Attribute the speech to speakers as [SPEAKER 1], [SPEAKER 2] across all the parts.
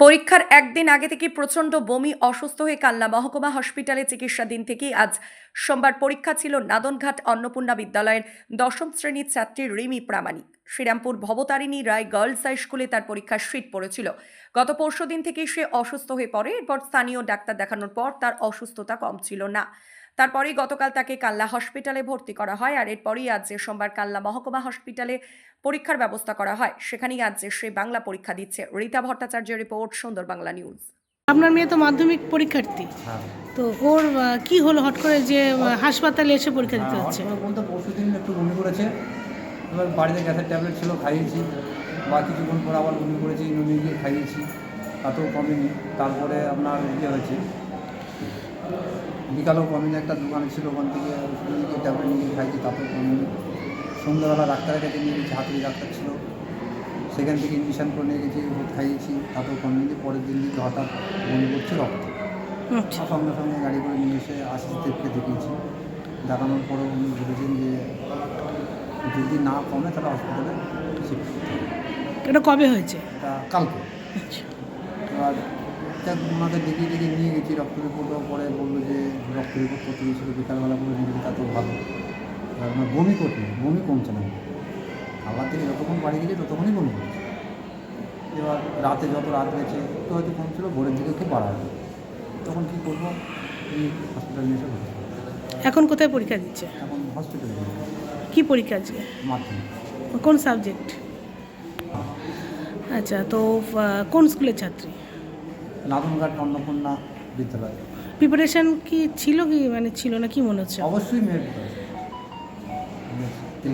[SPEAKER 1] পরীক্ষার একদিন আগে থেকে প্রচণ্ড বমি, অসুস্থ হয়ে কাল্লা মহকুমা হসপিটালে চিকিৎসাধীন থেকেই আজ সোমবার পরীক্ষা ছিল নাদনঘাট অন্নপূর্ণা বিদ্যালয়ের দশম শ্রেণির ছাত্রী রিমি প্রামাণিক। শ্রীরামপুর ভবতারিণী রায় গার্লস হাই স্কুলে তার পরীক্ষার সিট পড়েছিল। গত পরশু দিন থেকেই সে অসুস্থ হয়ে পড়ে, এরপর স্থানীয় ডাক্তার দেখানোর পর তার অসুস্থতা কম ছিল না। তারপরেই গতকাল তাকে কাল্লা হসপিটালে ভর্তি করা হয় আর এরপরই আজ যে সোমবার কাল্লা মহকুমা হসপিটালে পরীক্ষার ব্যবস্থা করা হয়। সেখানেই আজ যে সে বাংলা পরীক্ষা দিচ্ছে। রীতা ভট্টাচার্যের রিপোর্ট সুন্দর বাংলা নিউজ।
[SPEAKER 2] আপনার মেয়ে তো মাধ্যমিক পরীক্ষার্থী।
[SPEAKER 3] হ্যাঁ।
[SPEAKER 2] তো ওর কি হলো? হট করে যে হাসপাতালে এসে পরীক্ষা দিতে হচ্ছে।
[SPEAKER 3] বলতে পরশু দিন একটু বমি করেছে। এবার বাড়িতে গ্যাসের ট্যাবলেট ছিল খাইয়েছি। বা কিছুক্ষণ পর আবার বমি করেছি নুনি গিয়ে খাইয়েছি। তাতেও কমেনি। তারপরে আপনার ইয়ে হয়েছে। বিকালেও কমেনি একটা দোকানে ছিল ওখান থেকে ওষুধ নিয়ে ট্যাবলেট নিয়ে খাইয়েছি তাতেও কমেনি। সন্ধ্যাবেলা ডাক্তারের কাছে নিয়ে গেছি হাতুড়ি ডাক্তার ছিল। সেখান থেকে ইঞ্জেকশন করে নিয়ে গেছি ওষুধ খাইয়েছি তাতেও কমেনি। পরের দিন দিকে হঠাৎ বমি করছে রক্ত।
[SPEAKER 2] আচ্ছা।
[SPEAKER 3] সঙ্গে সঙ্গে গাড়ি করে নিয়ে এসে আশিস দেবকে দেখিয়েছি। দেখানোর পরেও উনি বলেছেন যে যদি না কমে তাহলে হসপিটালে শিফট
[SPEAKER 2] এটা কবে হয়েছে?
[SPEAKER 3] কালকে।
[SPEAKER 2] আচ্ছা।
[SPEAKER 3] এবার দেখ ওনাকে দেখিয়ে দেখিয়ে নিয়ে গেছি রক্ত রিপোর্টও পরে বলল যে রক্ত রিপোর্ট করতে গেছিল বিকালবেলা করে নিয়ে গেছি তাতেও ভালো আমার বমি করছে বমি কমছে না। খাবার থেকে যতক্ষণ বাড়ি গেছে ততক্ষণই বমি করছে এবার রাতে যত রাত গেছে একটু হয়তো কমছিল ভোরের দিকে খুব বাড়া তখন কী করব? এই হসপিটালে নিয়ে এসে
[SPEAKER 2] এখন কোথায় পরীক্ষা দিচ্ছে?
[SPEAKER 3] এখন হসপিটালে
[SPEAKER 2] কি পরীক্ষা আজকে?
[SPEAKER 3] মাধ্যমিক।
[SPEAKER 2] কোন সাবজেক্ট আচ্ছা তো কোন স্কুলের ছাত্রী?
[SPEAKER 3] নাদনঘাট অন্নপূর্ণা বিদ্যালয়।
[SPEAKER 2] প্রিপারেশন কি ছিল কি? মানে ছিল না কি মনে হচ্ছে?
[SPEAKER 3] অবশ্যই মেয়ের প্রিপারেশন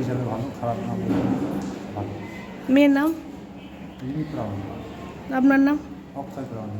[SPEAKER 3] হিসাবে ভালো খারাপ না ভালো।
[SPEAKER 2] মেয়ের নাম? আপনার নাম?
[SPEAKER 3] অক্ষয় প্রাউন